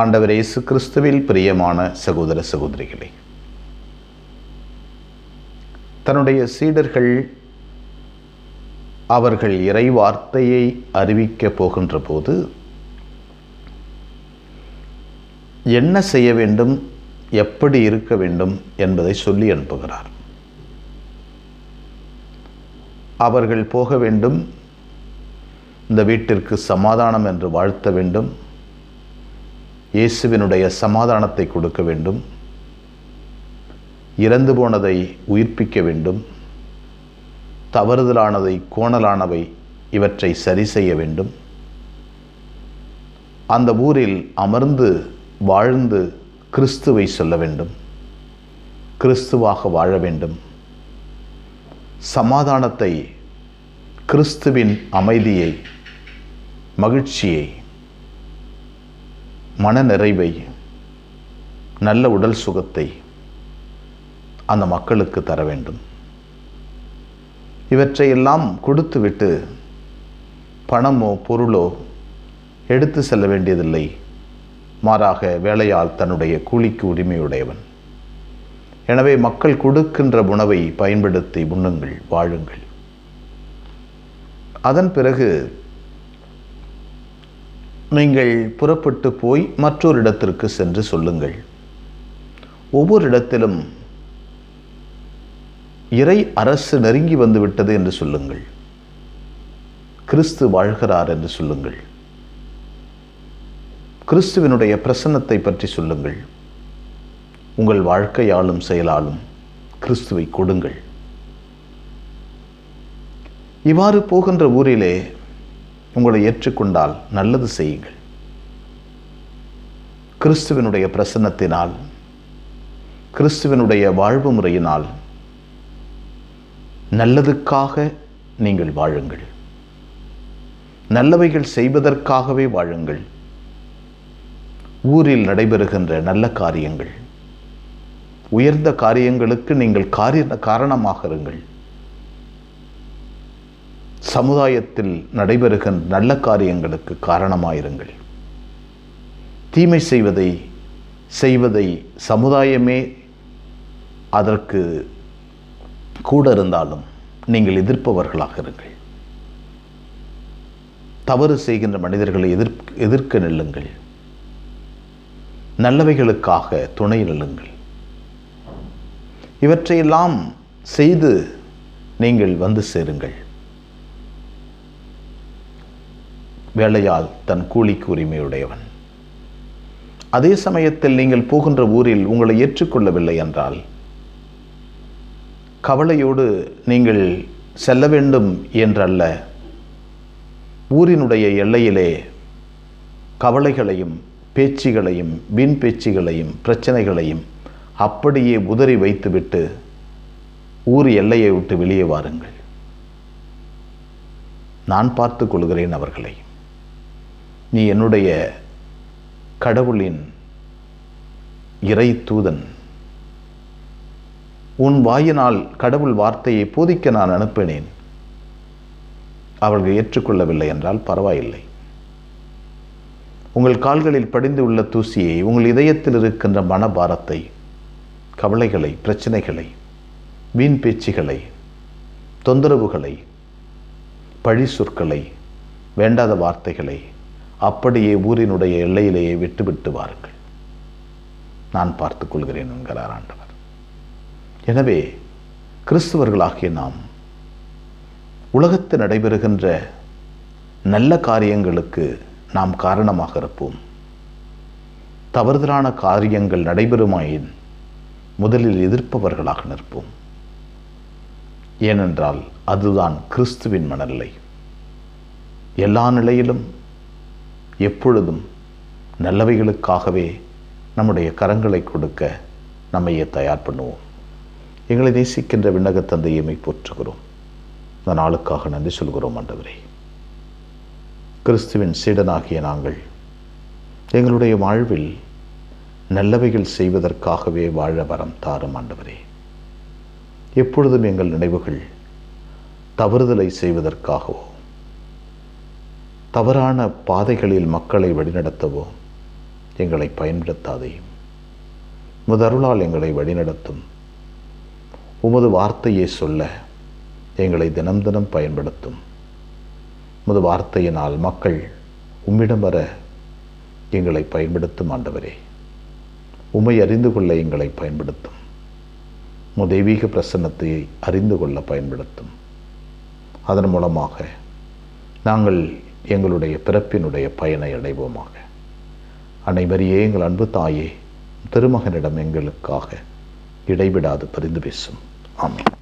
ஆண்டவர் இயேசு கிறிஸ்துவில் பிரியமான சகோதர சகோதரிகளே தன்னுடைய சீடர்கள் அவர்கள் இறை வார்த்தையை அறிவிக்கப் போகின்ற போது என்ன செய்ய வேண்டும் எப்படி இருக்க வேண்டும் என்பதை சொல்லி அனுப்புகிறார். அவர்கள் போக வேண்டும் இந்த வீட்டிற்கு சமாதானம் என்று வாழ்த்த வேண்டும் இயேசுவினுடைய சமாதானத்தை கொடுக்க வேண்டும். இறந்து போனதை உயிர்ப்பிக்க வேண்டும். தவறுதலானதை கோணலானவை இவற்றை சரி செய்ய வேண்டும். அந்த ஊரில் அமர்ந்து வாழ்ந்து கிறிஸ்துவை சொல்ல வேண்டும். கிறிஸ்துவாக வாழ வேண்டும். சமாதானத்தை கிறிஸ்துவின் அமைதியை மகிழ்ச்சியை மன நிறைவை நல்ல உடல் சுகத்தை அந்த மக்களுக்கு தர வேண்டும். இவற்றையெல்லாம் கொடுத்துவிட்டு பணமோ பொருளோ எடுத்து செல்ல வேண்டியதில்லை. மாறாக வேலையால் தன்னுடைய கூலிக்கு உரிமையுடையவன். எனவே மக்கள் கொடுக்கின்ற உணவை பயன்படுத்தி உண்ணுங்கள் வாழுங்கள். அதன் பிறகு நீங்கள் புறப்பட்டு போய் மற்றொரு இடத்திற்கு சென்று சொல்லுங்கள். ஒவ்வொரு இடத்திலும் இறை அரசு நெருங்கி வந்துவிட்டது என்று சொல்லுங்கள். கிறிஸ்து வாழ்கிறார் என்று சொல்லுங்கள். கிறிஸ்துவினுடைய பிரசன்னத்தை பற்றி சொல்லுங்கள். உங்கள் வாழ்க்கையாலும் செயலாலும் கிறிஸ்துவை கொடுங்கள். இவ்வாறு போகின்ற ஊரிலே உங்களை ஏற்றுக்கொண்டால் நல்லது செய்யுங்கள். கிறிஸ்துவனுடைய பிரசன்னத்தினால் கிறிஸ்துவனுடைய வாழ்வு முறையினால் நல்லதுக்காக நீங்கள் வாழுங்கள். நல்லவைகள் செய்வதற்காகவே வாழுங்கள். ஊரில் நடைபெறுகின்ற நல்ல காரியங்கள். உயர்ந்த காரியங்களுக்கு நீங்கள் காரிய காரணமாக இருங்கள். சமுதாயத்தில் நடைபெறுகின்ற நல்ல காரியங்களுக்கு காரணமாயிருங்கள். தீமை செய்வதை செய்வதை சமுதாயமே அதற்கு கூட இருந்தாலும் நீங்கள் எதிர்ப்பவர்களாக இருங்கள். தவறு செய்கின்ற மனிதர்களை எதிர் எதிர்க்க நில்லுங்கள். நல்லவைகளுக்காக துணை நில்லுங்கள். இவற்றையெல்லாம் செய்து நீங்கள் வந்து சேருங்கள். வேலையால் தன் கூலிக்கு உரிமையுடையவன். அதே சமயத்தில் நீங்கள் போகின்ற ஊரில் உங்களை ஏற்றுக்கொள்ளவில்லை என்றால் கவலையோடு நீங்கள் செல்ல வேண்டும் என்றல்ல. ஊரினுடைய எல்லையிலே கவலைகளையும் பேச்சுகளையும் வீண் பேச்சுகளையும் பிரச்சனைகளையும் அப்படியே உதறி வைத்துவிட்டு ஊர் எல்லையை விட்டு வெளியே வாருங்கள். நான் பார்த்து கொள்கிறேன் அவர்களை. நீ என்னுடைய கடவுளின் இறை தூதன். உன் வாயினால் கடவுள் வார்த்தையை போதிக்க நான் அனுப்பினேன். அவர்கள் ஏற்றுக்கொள்ளவில்லை என்றால் பரவாயில்லை. உங்கள் கால்களில் படிந்து உள்ள தூசியை உங்கள் இதயத்தில் இருக்கின்ற மனபாரத்தை கவலைகளை பிரச்சனைகளை வீண் பேச்சுகளை தொந்தரவுகளை பழி சொற்களை வேண்டாத வார்த்தைகளை அப்படியே ஊரினுடைய எல்லையிலேயே விட்டுவிட்டு வாருங்கள். நான் பார்த்துக் கொள்கிறேன் என்கிறார் ஆண்டவர். எனவே கிறிஸ்துவர்களாகிய நாம் உலகத்தில் நடைபெறுகின்ற நல்ல காரியங்களுக்கு நாம் காரணமாக இருப்போம். தவறுதலான காரியங்கள் நடைபெறுமாயின் முதலில் எதிர்ப்பவர்களாக நிற்போம். ஏனென்றால் அதுதான் கிறிஸ்துவின் மனநிலை. எல்லா நிலையிலும் எப்பொழுதும் நல்லவைகளுக்காகவே நம்முடைய கரங்களை கொடுக்க நம்மையே தயார் பண்ணுவோம். எங்களை நேசிக்கின்ற விண்ணக தந்தையமை போற்றுகிறோம் இந்த நாளுக்காக நன்றி சொல்கிறோம் ஆண்டவரே. கிறிஸ்துவின் சீடனாகிய நாங்கள் எங்களுடைய வாழ்வில் நல்லவைகள் செய்வதற்காகவே வாழ வரம் தாரும் ஆண்டவரே. எப்பொழுதும் எங்கள் நினைவுகள் தவறுதலை செய்வதற்காகவோ தவறான பாதைகளில் மக்களை வழிநடத்துவோம் எங்களை பயன்படுத்தாதையும். முதருளால் எங்களை வழிநடத்தும். உமது வார்த்தையை சொல்ல எங்களை தினம் தினம் பயன்படுத்தும். உமது வார்த்தையினால் மக்கள் உம்மிடம் வர எங்களை பயன்படுத்தும் ஆண்டவரே. உம்மை அறிந்து கொள்ள எங்களை பயன்படுத்தும். உம் தெய்வீக பிரசன்னத்தை அறிந்து கொள்ள பயன்படுத்தும். அதன் மூலமாக நாங்கள் எங்களுடைய பிறப்பினுடைய பயனை அடைவோமாக. அனைவரையே எங்கள் அன்பு தாயே திருமகனிடம் எங்களுக்காக இடைவிடாது பரிந்து பேசும். ஆமாம்